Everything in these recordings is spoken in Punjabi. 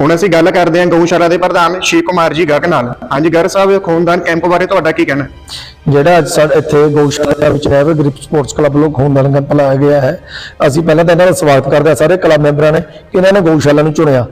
ਹੁਣ ਅਸੀਂ ਗੱਲ ਕਰਦੇ ਹਾਂ ਗਊਸ਼ਾਲਾ ਦੇ ਪ੍ਰਧਾਨ ਸ਼ਿਵ ਕੁਮਾਰ ਜੀ ਗੱਗ ਨਾਲ। ਹਾਂਜੀ ਗਰ ਸਾਹਿਬ, ਖੂਨਦਾਨ ਕੈਂਪ ਬਾਰੇ ਤੁਹਾਡਾ ਕੀ ਕਹਿਣਾ? ਜਿਹੜਾ ਅੱਜ ਸਾਡੇ ਇੱਥੇ ਗਊਸ਼ਾਲਾ ਵਿੱਚ ਰਹਿਵੇ ਗ੍ਰਿਪ ਸਪੋਰਟਸ ਕਲੱਬ ਵੱਲੋਂ ਖੂਨਦਾਨ ਕੈਂਪ ਲਾਇਆ ਗਿਆ ਹੈ। ਅਸੀਂ ਪਹਿਲਾਂ ਤਾਂ ਇਹਨਾਂ ਦਾ ਸਵਾਗਤ ਕਰਦੇ ਹਾਂ, ਸਾਰੇ ਕਲੱਬ ਮੈਂਬਰਾਂ ਨੇ, ਕਿ ਇਹਨਾਂ ਨੇ ਗਊਸ਼ਾਲਾ ਨੂੰ ਚੁਣਿਆ।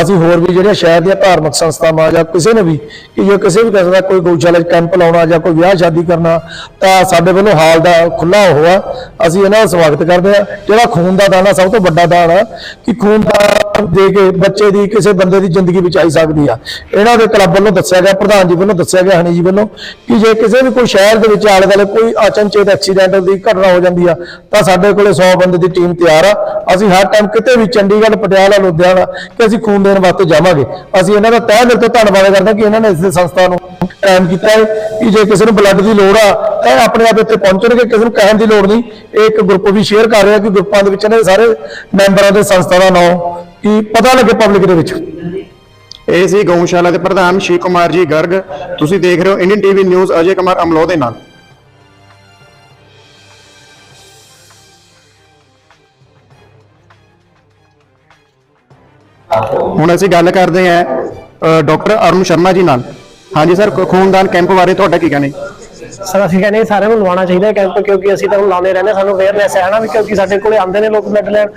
ਅਸੀਂ ਹੋਰ ਵੀ ਜਿਹੜੇ ਸ਼ਹਿਰ ਦੀਆਂ ਧਾਰਮਿਕ ਸੰਸਥਾਵਾਂ ਜਾਂ ਕਿਸੇ ਨੇ ਵੀ, ਕਿ ਜੇ ਕਿਸੇ ਵੀ ਕਿਸਮ ਦਾ ਕੋਈ ਗਊਸ਼ਾਲਾ 'ਚ ਕੈਂਪ ਲਾਉਣਾ ਜਾਂ ਕੋਈ ਵਿਆਹ ਸ਼ਾਦੀ ਕਰਨਾ, ਤਾਂ ਸਾਡੇ ਵੱਲੋਂ ਹਾਲ ਦਾ ਖੁੱਲਾ ਹੋਆ ਅਸੀਂ ਇਹਨਾਂ ਦਾ ਸਵਾਗਤ ਕਰਦੇ ਹਾਂ। ਜਿਹੜਾ ਖੂਨ ਦਾ ਦਾਨ ਆ ਸਭ ਤੋਂ ਵੱਡਾ ਦਾਨ ਆ ਕਿ ਖੂਨ ਦਾ ਦੇ ਕੇ ਬੱਚੇ ਦੀ ਕਿਸੇ ਬੰਦੇ ਦੀ ਜ਼ਿੰਦਗੀ ਬਚਾਈ ਸਕਦੀ ਆ। ਇਹਨਾਂ ਦੇ ਕਲੱਬ ਵੱਲੋਂ ਦੱਸਿਆ ਗਿਆ, ਪ੍ਰਧਾਨ ਜੀ ਵੱਲੋਂ ਦੱਸਿਆ ਗਿਆ, ਹਨੀ ਜੀ ਵੱਲੋਂ, ਕਿ ਜੇ ਕਿਸੇ ਵੀ ਕੋਈ ਸ਼ਹਿਰ ਦੇ ਵਿੱਚ ਆਲੇ ਦੁਆਲੇ ਕੋਈ ਅਚਨਚੇਤ ਐਕਸੀਡੈਂਟ ਦੀ ਘਟਨਾ ਹੋ ਜਾਂਦੀ ਆ, ਤਾਂ ਸਾਡੇ ਕੋਲੇ 100 ਬੰਦੇ ਦੀ ਟੀਮ ਤਿਆਰ ਆ। ਅਸੀਂ ਹਰ ਟਾਈਮ ਕਿਤੇ ਵੀ ਚੰਡੀਗੜ੍ਹ, ਪਟਿਆਲਾ, ਲੁਧਿਆਣਾ, ਕਿ ਅਸੀਂ ਖੂਨ ਦੇਣ ਵਾਸਤੇ ਜਾਵਾਂਗੇ। ਅਸੀਂ ਇਹਨਾਂ ਦਾ ਤਹਿ ਦਿਲ ਤੋਂ ਧੰਨਵਾਦ ਕਰਦੇ ਹਾਂ ਕਿ ਇਹਨਾਂ ਨੇ ਇਸ ਸੰਸਥਾ ਨੂੰ ਕਾਇਮ ਕੀਤਾ ਹੈ, ਕਿ ਜੇ ਕਿਸੇ ਨੂੰ ਬਲੱਡ ਦੀ ਲੋੜ ਆ, ਤਾਂ ਇਹ ਆਪਣੇ ਆਪ ਇੱਥੇ ਪਹੁੰਚਣਗੇ, ਕਿਸੇ ਨੂੰ ਕਹਿਣ ਦੀ ਲੋੜ ਨਹੀਂ। ਇਹ ਇੱਕ ਗਰੁੱਪ ਵੀ ਸ਼ੇਅਰ ਕਰ ਰਿਹਾ ਕਿ ਗਰੁੱਪਾਂ ਦੇ ਵਿੱਚ ਇਹਨਾਂ ਦੇ ਸਾਰੇ ਮੈਂਬਰਾਂ ਦੇ ਸੰਸਥਾ ਦਾ ਨਾਮ ਕਿ ਪਤਾ ਲੱਗੇ ਪਬਲਿਕ ਦੇ ਵਿੱਚ? ਇਹ ਸੀ ਗਊਸ਼ਾਲਾ ਦੇ ਪ੍ਰਧਾਨ ਸ਼ਿਵ ਕੁਮਾਰ ਜੀ ਗਰਗ। ਤੁਸੀਂ ਦੇਖ ਰਹੇ ਹੋ Indian TV news Ajay Kumar Amloh ਦੇ ਨਾਲ। ਹੁਣ ਅਸੀਂ ਗੱਲ ਕਰਦੇ ਹਾਂ ਡਾਕਟਰ ਅਰੁਣ ਸ਼ਰਮਾ ਜੀ ਨਾਲ। ਹਾਂਜੀ ਸਰ ਖੂਨਦਾਨ ਕੈਂਪ ਬਾਰੇ ਤੁਹਾਡਾ ਕੀ ਕਹਿਣਾ ਹੈ? ਸਰ, ਅਸੀਂ ਕਹਿੰਦੇ ਸਾਰਿਆਂ ਨੂੰ ਲਵਾਉਣਾ ਚਾਹੀਦਾ ਕੈਂਪ ਕਿਉਂਕਿ ਅਸੀਂ ਤਾਂ ਹੁਣ ਲਾਉਂਦੇ ਰਹਿੰਦੇ ਸਾਨੂੰ ਅਵੇਅਰਨੈਸ ਹੈ ਨਾ ਵੀ ਕਿਉਂਕਿ ਸਾਡੇ ਕੋਲੇ ਆਉਂਦੇ ਨੇ ਲੋਕ ਬਲੱਡ ਲੈਣ।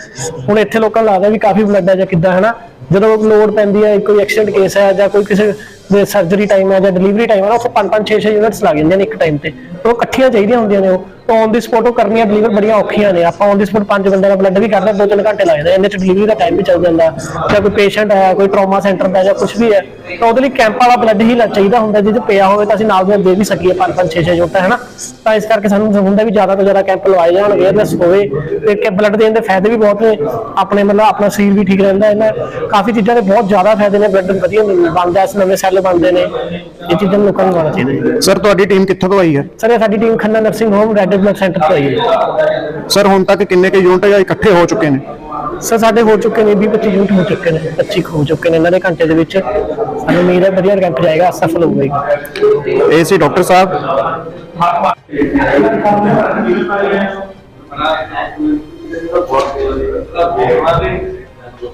ਹੁਣ ਇੱਥੇ ਲੋਕਾਂ ਲੱਗਦਾ ਵੀ ਕਾਫੀ ਬਲੱਡ ਹੈ ਜਾਂ ਕਿੱਦਾਂ, ਹੈ ਨਾ? ਜਦੋਂ ਲੋੜ ਪੈਂਦੀ ਹੈ, ਕੋਈ ਐਕਸੀਡੈਂਟ ਕੇਸ ਹੈ ਜਾਂ ਕੋਈ ਕਿਸੇ ਦੇ ਸਰਜਰੀ ਟਾਈਮ ਹੈ ਜਾਂ ਡਿਲੀਵਰੀ ਟਾਈਮ ਹੈ ਉੱਥੇ 5-5 6-6 ਯੂਨਿਟਸ ਲੱਗ ਜਾਂਦੀਆਂ ਨੇ ਇੱਕ ਟਾਈਮ ਤੇ। ਉਹ ਇਕੱਠੀਆਂ ਚਾਹੀਦੀਆਂ ਹੁੰਦੀਆਂ ਨੇ ਉਹ। ਔਨ ਦੀ ਸਪੋਟ ਉਹ ਕਰਨੀਆਂ ਡਿਲੀਵਰ ਬੜੀਆਂ ਔਖੀਆਂ ਨੇ। ਆਪਾਂ ਔਨ ਦੀ ਸਪੋਟ ਪੰਜ ਬੰਦਿਆਂ ਦਾ ਬਲੱਡ ਵੀ ਕਰਦੇ ਦੋ ਤਿੰਨ ਘੰਟੇ ਲੱਗ ਜਾਂਦੇ ਇਹਦੇ ਚ ਡਿਲੀਵਰੀ ਦਾ ਟਾਈਮ ਵੀ ਚੱਲ ਜਾਂਦਾ। ਜਾਂ ਕੋਈ ਪੇਸ਼ੈਂਟ ਹੈ, ਕੋਈ ਟਰਾਮਾ ਸੈਂਟਰ ਦਾ ਜਾਂ ਕੁਝ ਵੀ ਹੈ, ਤਾਂ ਉਹਦੇ ਲਈ ਕੈਂਪ ਵਾਲਾ ਬਲੱਡ ਹੀ ਚਾਹੀਦਾ ਹੁੰਦਾ। ਜਿਹਦੇ ਪਿਆ ਹੋਵੇ ਤਾਂ ਅਸੀਂ ਨਾਲ ਦੇ ਨਾਲ ਦੇ ਵੀ ਸਕੀਏ ਪੰਜ ਪੰਜ 6 6 ਯੂਨਿਟ ਹੈ ਨਾ। ਤਾਂ ਇਸ ਕਰਕੇ ਸਾਨੂੰ ਹੁੰਦਾ ਵੀ ਜ਼ਿਆਦਾ ਤੋਂ ਜ਼ਿਆਦਾ ਕੈਂਪ ਲਵਾਏ ਜਾਣ ਅਵੇਅਰਨੈਸ ਹੋਵੇ। ਤੇ ਕਿ ਬਲੱਡ ਦੇਣ ਦੇ ਫਾਇਦੇ ਵੀ ਬਹੁਤ ਨੇ। ਆਪਣੇ ਮਤਲਬ ਆਪਣਾ ਸਰੀਰ ਵੀ ਠੀਕ ਰਹਿੰਦਾ ਇਹਨਾਂ ਕਾਫੀ ਚੀਜ਼ਾਂ ਦੇ ਬਹੁਤ ਜ਼ਿਆਦਾ ਫਾਇਦੇ ਨੇ ਬਲੱਡ ਵਧੀਆ ਬਣਦਾ ਇਸ ਨਵੇਂ ਸੈੱਲ ਬਣਦੇ ਨੇ ਇਹ ਚੀਜ਼ਾਂ ਨੂੰ ਲੋਕਾਂ ਨੂੰ ਲਾਉਣਾ ਚਾਹੀਦਾ ਜੀ। ਸਰ ਤੁਹਾਡੀ ਟੀਮ ਕਿੱਥੋਂ ਤੋਂ ਆਈ ਹੈ? ਸਰ ਇਹ ਸਾਡੀ team Khanna nursing home red blood centre ਤੋਂ ਆਈ ਹੈ। ਸਰ ਹੁਣ ਤੱਕ ਕਿੰਨੇ ਕੇ ਯੂਨਿਟ ਇਕੱਠੇ ਹੋ ਚੁੱਕੇ ਨੇ? ਸਰ ਸਾਡੇ ਹੋ ਚੁੱਕੇ ਨੇ 20 25 ਯੂਨਿਟ ਹੋ ਚੁੱਕੇ ਨੇ 25 ਹੋ ਚੁੱਕੇ ਨੇ ਇਹਨਾਂ ਦੇ ਘੰਟੇ ਦੇ ਵਿੱਚ। ਸਾਨੂੰ ਉਮੀਦ ਹੈ ਵਧੀਆ ਕੈਂਪ ਜਾਏਗਾ ਸਫਲ ਹੋਵੇਗਾ ਇਹ ਸੀ ਡਾਕਟਰ ਸਾਹਿਬ।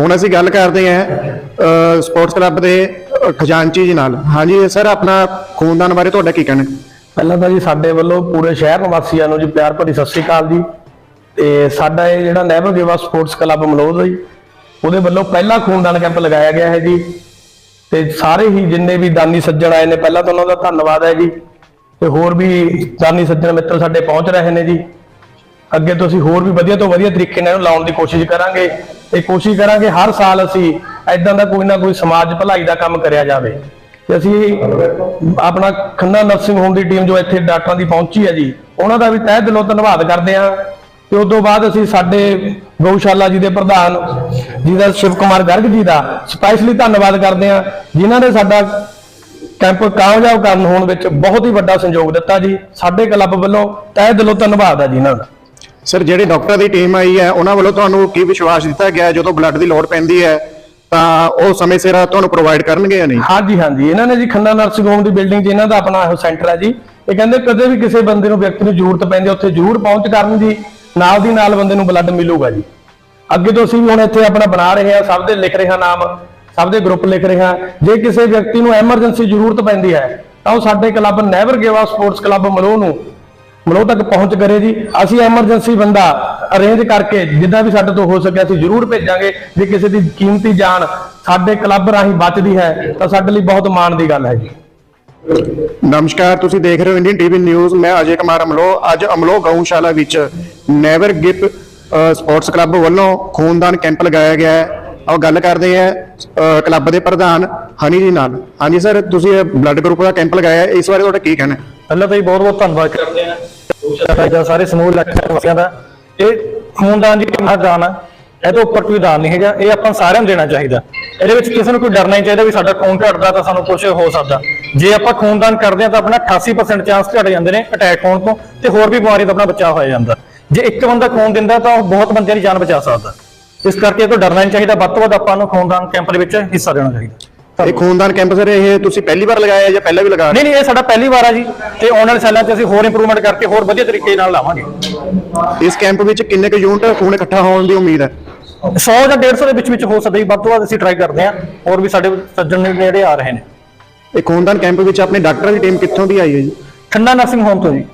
ਹੁਣ ਅਸੀਂ ਗੱਲ ਕਰਦੇ ਹਾਂ ਸਪੋਰਟਸ ਕਲੱਬ ਦੇ ਖਜ਼ਾਨਚੀ ਜੀ ਨਾਲ। ਹਾਂਜੀ, ਸਰ, ਆਪਣਾ ਖੂਨਦਾਨ ਬਾਰੇ ਤੁਹਾਡਾ ਕੀ ਕਹਿਣਾ? ਪਹਿਲਾਂ ਤਾਂ ਜੀ ਸਾਡੇ ਵੱਲੋਂ ਪੂਰੇ ਸ਼ਹਿਰ ਨਿਵਾਸੀਆਂ ਨੂੰ ਜੀ ਪਿਆਰ ਭਰੀ ਸਤਿ ਸ੍ਰੀ ਅਕਾਲ ਜੀ। ਤੇ ਸਾਡਾ ਇਹ ਜਿਹੜਾ ਨੈਵਰ ਗੇਵਾ ਸਪੋਰਟਸ ਕਲੱਬ ਮਲੋਦ ਜੀ, ਉਹਦੇ ਵੱਲੋਂ ਪਹਿਲਾ ਖੂਨਦਾਨ ਕੈਂਪ ਲਗਾਇਆ ਗਿਆ ਹੈ ਜੀ। ਤੇ ਸਾਰੇ ਹੀ ਜਿੰਨੇ ਵੀ ਦਾਨੀ ਸੱਜਣ ਆਏ ਨੇ, ਪਹਿਲਾਂ ਤਾਂ ਉਹਨਾਂ ਦਾ ਧੰਨਵਾਦ ਹੈ ਜੀ। ਤੇ ਹੋਰ ਵੀ ਦਾਨੀ ਸੱਜਣ ਮਿੱਤਰ ਸਾਡੇ ਪਹੁੰਚ ਰਹੇ ਨੇ ਜੀ। ਅੱਗੇ ਤੋਂ ਅਸੀਂ ਹੋਰ ਵੀ ਵਧੀਆ ਤੋਂ ਵਧੀਆ ਤਰੀਕੇ ਨਾਲ ਇਹਨੂੰ ਲਾਉਣ ਦੀ ਕੋਸ਼ਿਸ਼ ਕਰਾਂਗੇ। ਤੇ ਕੋਸ਼ਿਸ਼ ਕਰਾਂਗੇ ਹਰ ਸਾਲ ਅਸੀਂ ਐਦਾਂ ਦਾ ਕੋਈ ਨਾ ਕੋਈ ਸਮਾਜ ਭਲਾਈ ਦਾ ਕੰਮ ਕਰਿਆ ਜਾਵੇ। ਤੇ ਅਸੀਂ ਆਪਣਾ ਖੰਨਾ ਨਰਸਿੰਗ ਹੋਮ ਦੀ ਟੀਮ ਜੋ ਇੱਥੇ ਡਾਕਟਰਾਂ ਦੀ ਪਹੁੰਚੀ ਹੈ ਜੀ, ਉਹਨਾਂ ਦਾ ਵੀ ਤਹਿ ਦਿਲੋਂ ਧੰਨਵਾਦ ਕਰਦੇ ਹਾਂ। ਤੇ ਉਸ ਤੋਂ ਬਾਅਦ ਅਸੀਂ ਸਾਡੇ ਗਊਸ਼ਾਲਾ ਜੀ ਦੇ ਪ੍ਰਧਾਨ ਜੀ ਦਾ ਸ਼ਿਵ ਕੁਮਾਰ ਗਰਗ ਜੀ ਦਾ ਸਪੈਸ਼ਲੀ ਧੰਨਵਾਦ ਕਰਦੇ ਹਾਂ ਜਿਨ੍ਹਾਂ ਨੇ ਸਾਡਾ ਕੈਂਪ ਕਾਮਯਾਬ ਕਰਨ ਹੋਣ ਵਿੱਚ ਬਹੁਤ ਹੀ ਵੱਡਾ ਸਹਿਯੋਗ ਦਿੱਤਾ ਜੀ। ਸਾਡੇ ਕਲੱਬ ਵੱਲੋਂ ਤਹਿ ਦਿਲੋਂ ਧੰਨਵਾਦ ਹੈ ਜੀ ਇਹਨਾਂ ਦਾ। ਸਰ ਜਿਹੜੇ ਡਾਕਟਰ ਦੀ ਟੀਮ ਆਈ ਹੈ ਉਹਨਾਂ ਵੱਲੋਂ ਤੁਹਾਨੂੰ ਕੀ ਵਿਸ਼ਵਾਸ ਦਿੱਤਾ ਗਿਆ ਜਦੋਂ ਬਲੱਡ ਦੀ ਲੋੜ ਪੈਂਦੀ ਹੈ ਤਾਂ ਉਹ ਸਮੇਂ ਸਿਰ ਤੁਹਾਨੂੰ ਪ੍ਰੋਵਾਈਡ ਕਰਨਗੇ ਜਾਂ ਨਹੀਂ? ਹਾਂਜੀ ਹਾਂਜੀ। ਇਹਨਾਂ ਨੇ ਜੀ ਖੰਨਾ ਨਰਸਿੰਗ ਹੋਮ ਦੀ ਬਿਲਡਿੰਗ 'ਚ ਇਹਨਾਂ ਦਾ ਆਪਣਾ ਇਹ ਸੈਂਟਰ ਹੈ ਜੀ। ਇਹ ਕਹਿੰਦੇ ਕਦੇ ਵੀ ਕਿਸੇ ਬੰਦੇ ਨੂੰ ਵਿਅਕਤੀ ਨੂੰ ਜ਼ਰੂਰਤ ਪੈਂਦੀ ਉੱਥੇ ਜ਼ਰੂਰ ਪਹੁੰਚ ਕਰਨ ਜੀ। ਨਾਲ ਦੀ ਨਾਲ ਬੰਦੇ ਨੂੰ ਬਲੱਡ ਮਿਲੂਗਾ ਜੀ। ਅੱਗੇ ਤੋਂ ਅਸੀਂ ਵੀ ਹੁਣ ਇੱਥੇ ਆਪਣਾ ਬਣਾ ਰਹੇ ਹਾਂ, ਸਭ ਦੇ ਲਿਖ ਰਹੇ ਹਾਂ ਨਾਮ, ਸਭ ਦੇ ਗਰੁੱਪ ਲਿਖ ਰਹੇ। ਹਾਂ ਜੇ ਕਿਸੇ ਵਿਅਕਤੀ ਨੂੰ ਐਮਰਜੈਂਸੀ ਜ਼ਰੂਰਤ ਪੈਂਦੀ ਹੈ, ਤਾਂ ਉਹ ਸਾਡੇ ਕਲੱਬ ਨੈਵਰ ਗੇਵਾ ਸਪੋਰਟਸ ਕਲੱਬ ਮਲੋਹ ਨੂੰ ਮਲੋਹ ਤੱਕ ਪਹੁੰਚ ਕਰੇ ਜੀ। ਅਸੀਂ ਐਮਰਜੈਂਸੀ ਬੰਦਾ ਅਰੇਂਜ ਕਰਕੇ, ਜਿੱਦਾਂ ਵੀ ਸਾਡੇ ਤੋਂ ਹੋ ਸਕਿਆ ਅਸੀਂ ਜ਼ਰੂਰ ਭੇਜਾਂਗੇ ਜੇ ਕਿਸੇ ਦੀ ਕੀਮਤੀ ਜਾਨ ਸਾਡੇ ਕਲੱਬ ਰਾਹੀਂ ਬਚਦੀ ਹੈ, ਤਾਂ ਸਾਡੇ ਲਈ ਬਹੁਤ ਮਾਣ ਦੀ ਗੱਲ ਹੈ ਜੀ। ਨਮਸਕਾਰ, ਤੁਸੀਂ ਦੇਖ ਰਹੇ ਹੋ ਇੰਡੀਅਨ ਟੀਵੀ ਨਿਊਜ਼। ਮੈਂ ਅਜੇ ਕੁਮਾਰ ਅਮਲੋ, ਅੱਜ ਅਮਲੋ ਗਊਸ਼ਾਲਾ ਵਿੱਚ ਨੈਵਰ ਗਿਪ ਸਪੋਰਟਸ ਕਲੱਬ ਵੱਲੋਂ ਖੂਨਦਾਨ ਕੈਂਪ ਲਗਾਇਆ ਗਿਆ ਹੈ। ਆਓ ਗੱਲ ਕਰਦੇ ਹਾਂ ਕਲੱਬ ਦੇ ਪ੍ਰਧਾਨ ਹਨੀ ਜੀ ਨਾਲ। ਹਾਂਜੀ ਸਰ, ਤੁਸੀਂ ਬਲੱਡ ਗਰੁੱਪ ਦਾ ਕੈਂਪ ਲਗਾਇਆ ਇਸ ਬਾਰੇ ਤੁਹਾਡਾ ਕੀ ਕਹਿਣਾ ਪਹਿਲਾਂ ਤਾਂ ਜੀ ਬਹੁਤ ਬਹੁਤ ਧੰਨਵਾਦ ਕਰਦੇ ਹਾਂ। ਦੋਸ਼ਾ ਸਾਰੇ ਸਮੂਹ ਇਲਾਕੇ ਵਾਸੀਆਂ ਦਾ। ਇਹ ਖੂਨਦਾਨ ਦੀ ਮਹਾਦਾਨ ਇਹਦੇ ਉੱਪਰ ਕੋਈ ਦਾਨ ਨਹੀਂ ਹੈਗਾ, ਇਹ ਆਪਾਂ ਸਾਰਿਆਂ ਨੂੰ ਦੇਣਾ ਚਾਹੀਦਾ। ਇਹਦੇ ਵਿੱਚ ਕਿਸੇ ਨੂੰ ਕੋਈ ਡਰਨਾ ਨਹੀਂ ਚਾਹੀਦਾ ਵੀ ਸਾਡਾ ਖੂਨ ਘਟਦਾ ਤਾਂ ਸਾਨੂੰ ਕੁਝ ਹੋ ਸਕਦਾ। ਜੇ ਆਪਾਂ ਖੂਨਦਾਨ ਕਰਦੇ ਹਾਂ ਤਾਂ ਆਪਣਾ 88% ਚਾਂਸ ਘਟ ਜਾਂਦੇ ਨੇ ਅਟੈਕ ਹੋਣ ਤੋਂ ਤੇ ਹੋਰ ਵੀ ਬਿਮਾਰੀ ਤੋਂ ਆਪਣਾ ਬਚਾਅ ਹੋ ਜਾਂਦਾ। ਜੇ ਇੱਕ ਬੰਦਾ ਖੂਨ ਦਿੰਦਾ ਤਾਂ ਉਹ ਬਹੁਤ ਬੰਦਿਆਂ ਦੀ ਜਾਨ ਬਚਾ ਸਕਦਾ। ਇਸ ਕਰਕੇ ਇਹ ਤੋਂ ਡਰਨਾ ਨਹੀਂ ਚਾਹੀਦਾ, ਵੱਧ ਤੋਂ ਵੱਧ ਆਪਾਂ ਨੂੰ ਖੂਨਦਾਨ ਕੈਂਪ ਦੇ ਵਿੱਚ ਹਿੱਸਾ ਲੈਣਾ ਚਾਹੀਦਾ। ਇਹ ਖੂਨਦਾਨ ਕੈਂਪ ਸਰ ਇਹ ਤੁਸੀਂ ਪਹਿਲੀ ਵਾਰ ਲਗਾਇਆ ਜਾਂ ਪਹਿਲਾਂ ਵੀ ਲਗਾ ਰਹੇ ਨਹੀਂ ਨਹੀਂ ਇਹ ਸਾਡਾ ਪਹਿਲੀ ਵਾਰ ਆ ਜੀ ਤੇ ਆਉਣ ਵਾਲੇ ਸਾਲਾਂ 'ਚ ਅਸੀਂ ਹੋਰ ਇੰਪਰੂਵਮੈਂਟ ਕਰਕੇ ਹੋਰ ਵਧੀਆ ਤਰੀਕੇ ਨਾਲ ਲਾਵਾਂਗੇ? ਇਸ ਕੈਂਪ ਵਿੱਚ ਕਿੰਨੇ ਕੁ ਯੂਨਿਟ ਖੂਨ ਇਕੱਠਾ ਹੋਣ ਦੀ ਉਮੀਦ ਹੈ? 100 ਜਾਂ 150 ਦੇ ਵਿੱਚ ਵਿੱਚ ਹੋ ਸਕਦਾ ਜੀ ਵੱਧ ਤੋਂ ਵੱਧ ਅਸੀਂ ਟਰਾਈ ਕਰਦੇ ਹਾਂ ਹੋਰ ਵੀ ਸਾਡੇ ਸੱਜਣ ਨੇ ਜਿਹੜੇ ਆ ਰਹੇ ਨੇ। ਇਹ ਖੂਨਦਾਨ ਕੈਂਪ ਵਿੱਚ ਆਪਣੇ ਡਾਕਟਰਾਂ ਦੀ ਟੀਮ ਕਿੱਥੋਂ ਦੀ ਆਈ ਹੈ ਜੀ? ਠੰਡਾ ਨਰਸਿੰਗ ਹੋਮ ਤੋਂ ਜੀ।